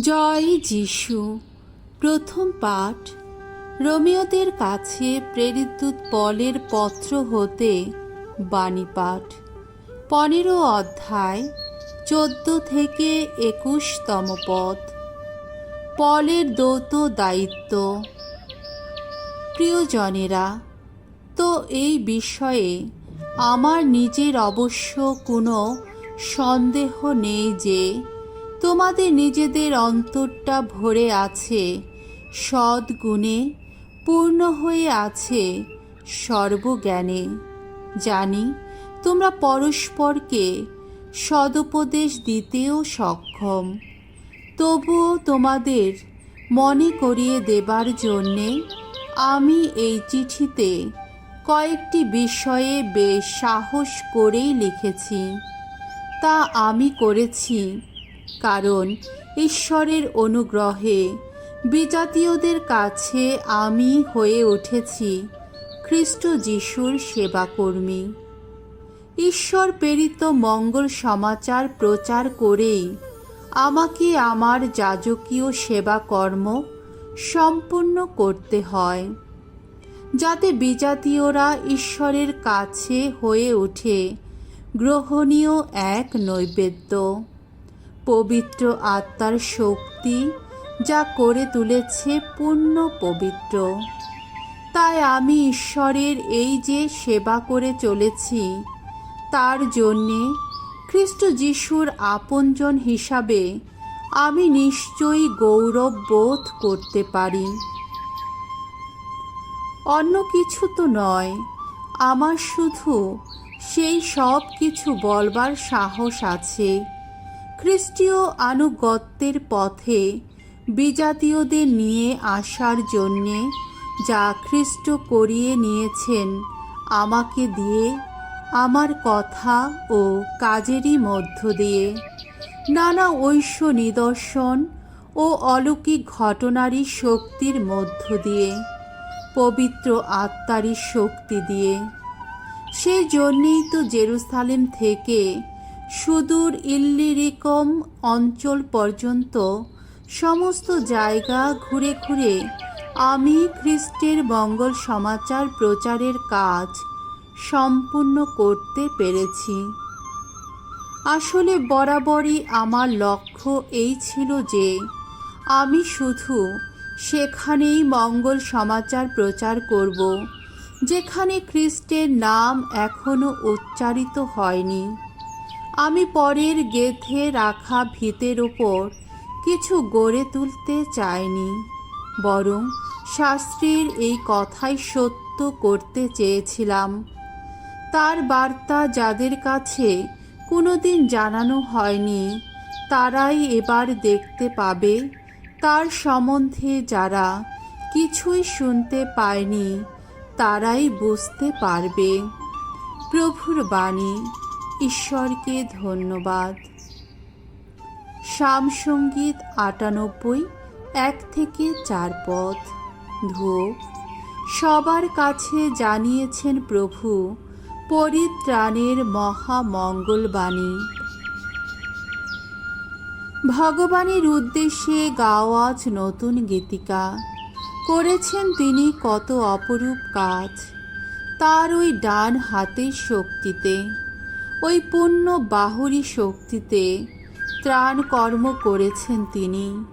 জয় যিশু। প্রথম পাঠ। রোমিওদের কাছে প্রেরিত পলের পত্র হতে বাণী পাঠ। পনেরো অধ্যায়, চোদ্দ থেকে একুশতম পদ। পলের দৌত দায়িত্ব। প্রিয়জনেরা, তো এই বিষয়ে আমার নিজের অবশ্য কোনো সন্দেহ নেই যে তোমাদের নিজেদের অন্তরটা ভরে আছে, সদ্গুণে পূর্ণ হয়ে আছে সর্বজ্ঞানে। জানি, তোমরা পরস্পরকে সদুপদেশ দিতেও সক্ষম। তবুও তোমাদের মনে করিয়ে দেবার জন্যে আমি এই চিঠিতে কয়েকটি বিষয়ে বেশ সাহস করেই লিখেছি। তা আমি করেছি। কারণ ঈশ্বরের অনুগ্রহে বিজাতীয়দের কাছে আমি হয়ে উঠেছি, খ্রিস্ট যিশুর সেবাকর্মী। ঈশ্বর প্রেরিত মঙ্গল সমাচার প্রচার করেই আমাকে আমার যাজকীয় সেবা কর্ম সম্পূর্ণ করতে হয়, যাতে বিজাতীয়রা ঈশ্বরের কাছে হয়ে ওঠে গ্রহণীয় এক নৈবেদ্য। পবিত্র আত্মার শক্তি যা করে তুলেছে পূর্ণ পবিত্র। তাই আমি ঈশ্বরের এই যে সেবা করে চলেছি, তার জন্যে খ্রিস্ট যিশুর আপনজন হিসাবে আমি নিশ্চয়ই গৌরব বোধ করতে পারি। অন্য কিছু তো নয়, আমার শুধু সেই সব কিছু বলবার সাহস আছে। খ্রিস্টীয় আনুগত্যের পথে বিজাতীয়দের নিয়ে আসার জন্যে যা খ্রিস্ট করিয়ে নিয়েছেন, আমাকে দিয়ে, আমার কথা ও কাজেরই মধ্য দিয়ে। নানা ঐশ্য নিদর্শন ও অলৌকিক ঘটনারই শক্তির মধ্য দিয়ে, পবিত্র আত্মারই শক্তি দিয়ে। সেই জন্যেই তো জেরুসালেম থেকে সুদূর ইল্লিরিকম অঞ্চল পর্যন্ত সমস্ত জায়গা ঘুরে ঘুরে আমি খ্রিস্টের মঙ্গল সমাচার প্রচারের কাজ সম্পূর্ণ করতে পেরেছি। আসলে বরাবরই আমার লক্ষ্য এই ছিল যে আমি শুধু সেখানেই মঙ্গল সমাচার প্রচার করব, যেখানে খ্রিস্টের নাম এখনও উচ্চারিত হয়নি। আমি পরের গেথে রাখা ভিতের ওপর কিছু গড়ে তুলতে চাইনি, বরং শাস্ত্রীর এই কথাই সত্য করতে চেয়েছিলাম। তার বার্তা যাদের কাছে কোনোদিন জানানো হয়নি, তারাই এবার দেখতে পাবে। তার সম্বন্ধে যারা কিছুই শুনতে পায়নি, তারাই বুঝতে পারবে। প্রভুর বাণী। ঈশ্বরকে ধন্যবাদ। শ্যামসঙ্গীত আটানব্বই, এক থেকে চার পথ। ধূপ সবার কাছে জানিয়েছেন প্রভু, পরিত্রাণের মহামঙ্গলবাণী ভগবানের উদ্দেশ্যে গাওয়াজ নতুন গীতিকা। করেছেন তিনি কত অপরূপ কাজ। তার ওই ডান হাতের শক্তিতে। ওই পুণ্য বাহুরি শক্তিতে ত্রাণ কর্ম করেছেন তিনি।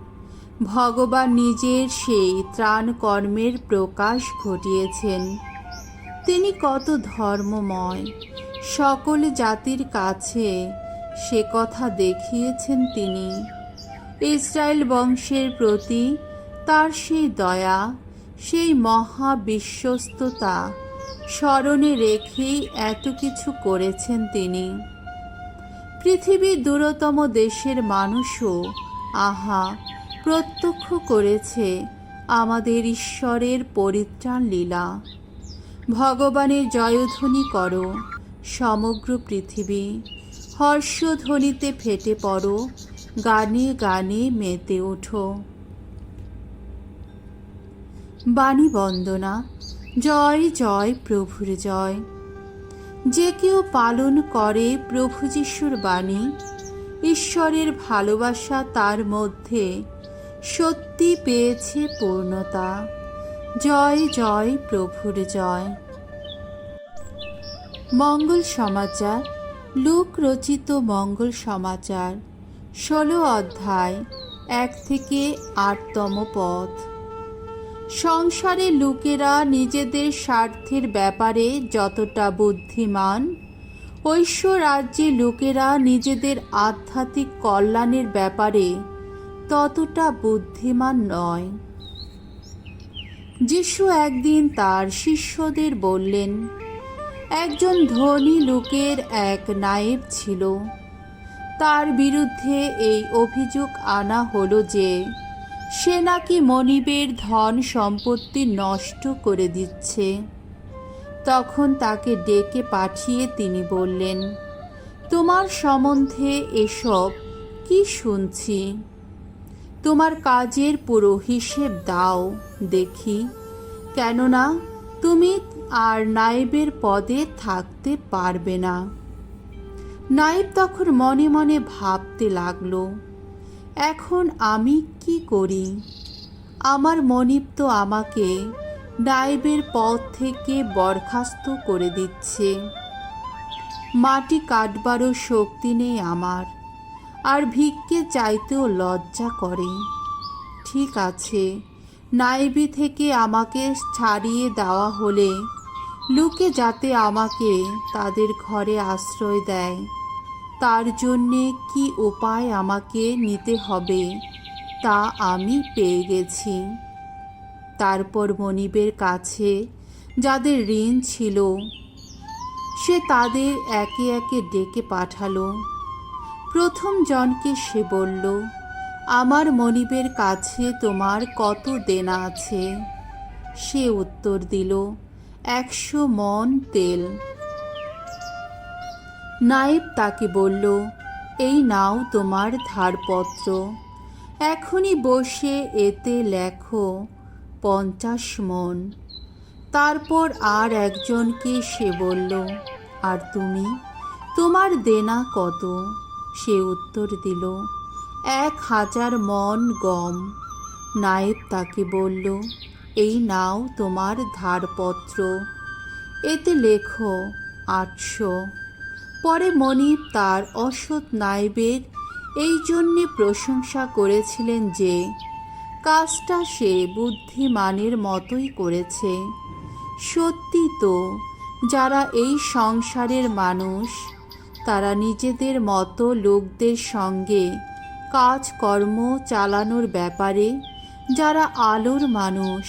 ভগবান নিজের সেই ত্রাণ কর্মের প্রকাশ ঘটিয়েছেন। তিনি কত ধর্মময়, সকল জাতির কাছে সে কথা দেখিয়েছেন তিনি। ইসরায়েল বংশের প্রতি তার সেই দয়া, সেই মহা বিশ্বস্ততা স্মরণে রেখেই এত কিছু করেছেন তিনি। পৃথিবীর দূরতম দেশের মানুষও আহা, প্রত্যক্ষ করেছে আমাদের ঈশ্বরের পরিত্রাণ লীলা। ভগবানের জয়ধ্বনি করো, সমগ্র পৃথিবী। হর্ষধ্বনিতে ফেটে পড়ো, গানে গানে মেতে ওঠো। বাণী বন্দনা জয় জয় প্রভুর জয়। যে কেউ পালন করে প্রভু যিশুর বাণী, ঈশ্বরের ভালোবাসা তার মধ্যে সত্যি পেয়েছে পূর্ণতা। জয় জয় প্রভুর জয়। মঙ্গল সমাচার, লোক রচিত মঙ্গল সমাচার, ষোলো অধ্যায়, এক থেকে আটতম পথ। সংসারে লোকেরা নিজেদের স্বার্থের ব্যাপারে যতটা বুদ্ধিমান ঐশ্ব রাজ্যে লোকেরা নিজেদের আধ্যাত্মিক কল্যাণের ব্যাপারে ততটা বুদ্ধিমান নয়। যিশু একদিন তার শিষ্যদের বললেন, একজন ধনী লোকের এক নায়েব ছিল। তার বিরুদ্ধে এই অভিযোগ আনা হলো যে সে নাকি মনিবের ধন সম্পত্তি নষ্ট করে দিচ্ছে। তখন তাকে ডেকে পাঠিয়ে তিনি বললেন, তোমার সম্বন্ধে এসব কি শুনছি? তোমার কাজের পুরো হিসেব দাও, দেখি। কেননা তুমি আর নাইবের পদে থাকতে পারবে না। নাইব তখন মনে মনে ভাবতে লাগল এখন আমি কি করি? আমার মনিব তো আমাকে নায়েবের পদ থেকে বরখাস্ত করে দিচ্ছে। মাটি কাটবারও শক্তি নেই আমার, আর ভিক্ষে চাইতেও লজ্জা করে। ঠিক আছে নাইবি থেকে আমাকে ছাড়িয়ে দেওয়া হলে, লোকে যাতে আমাকে তাদের ঘরে আশ্রয় দেয়। তার জন্যে কি উপায় আমাকে নিতে হবে তা আমি পেয়ে গেছি। তারপর মনিবের কাছে যাদের ঋণ ছিল, সে তাদের একে একে ডেকে পাঠালো। প্রথম জনকে সে বলল, আমার মনিবের কাছে তোমার কত দেনা আছে? সে উত্তর দিল, একশো মন তেল। নায়েব তাকে বলল, এই নাও তোমার ধারপত্র। এখনই বসে এতে লেখো পঞ্চাশ মন। তারপর আর একজনকে সে বলল, আর তুমি? তোমার দেনা কত? সে উত্তর দিল, এক হাজার মন গম। নায়েব তাকে বলল, এই নাও তোমার ধারপত্র। এতে লেখো আটশো। পরে মনিব তার অসৎ নায়েবের এই জন্যে প্রশংসা করেছিলেন যে, কাজটা সে বুদ্ধিমানের মতোই করেছে। সত্যি তো, যারা এই সংসারের মানুষ, তারা নিজেদের মতো লোকদের সঙ্গে কাজকর্ম চালানোর ব্যাপারে, যারা আলোর মানুষ,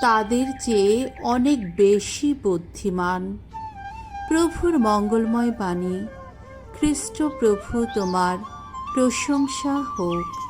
তাদের চেয়ে অনেক বেশি বুদ্ধিমান। প্রভুর মঙ্গলময় বাণী খ্রিস্ট প্রভু তোমার প্রশংসা হোক।